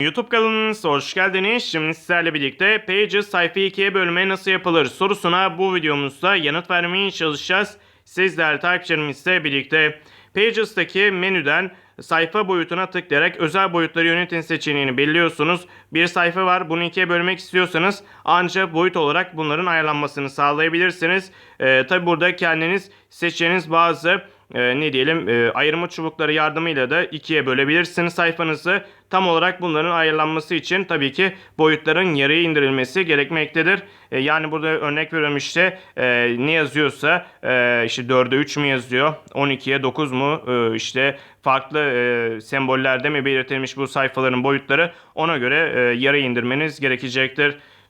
YouTube kanalınıza hoş geldiniz. Şimdi sizlerle birlikte Pages sayfa 2'ye bölme nasıl yapılır sorusuna bu videomuzda yanıt vermeye çalışacağız. Sizler takipçilerimizle birlikte Pages'taki menüden sayfa boyutuna tıklayarak özel boyutları yönetin seçeneğini belirliyorsunuz. Bir sayfa var bunu ikiye bölmek istiyorsanız ancak boyut olarak bunların ayarlanmasını sağlayabilirsiniz. Ee, Tabi burada kendiniz seçeceğiniz bazı e, ne diyelim e, ayırma çubukları yardımıyla da ikiye bölebilirsiniz sayfanızı. Tam olarak bunların ayarlanması için tabii ki boyutların yarıya indirilmesi gerekmektedir. E, yani burada örnek veriyorum işte e, ne yazıyorsa e, işte 4'e 3 mü yazıyor 12'ye 9 mu e, işte farklı e, sembollerde mi belirtilmiş bu sayfaların boyutları ona göre e, yarı indirmeniz gerekecektir.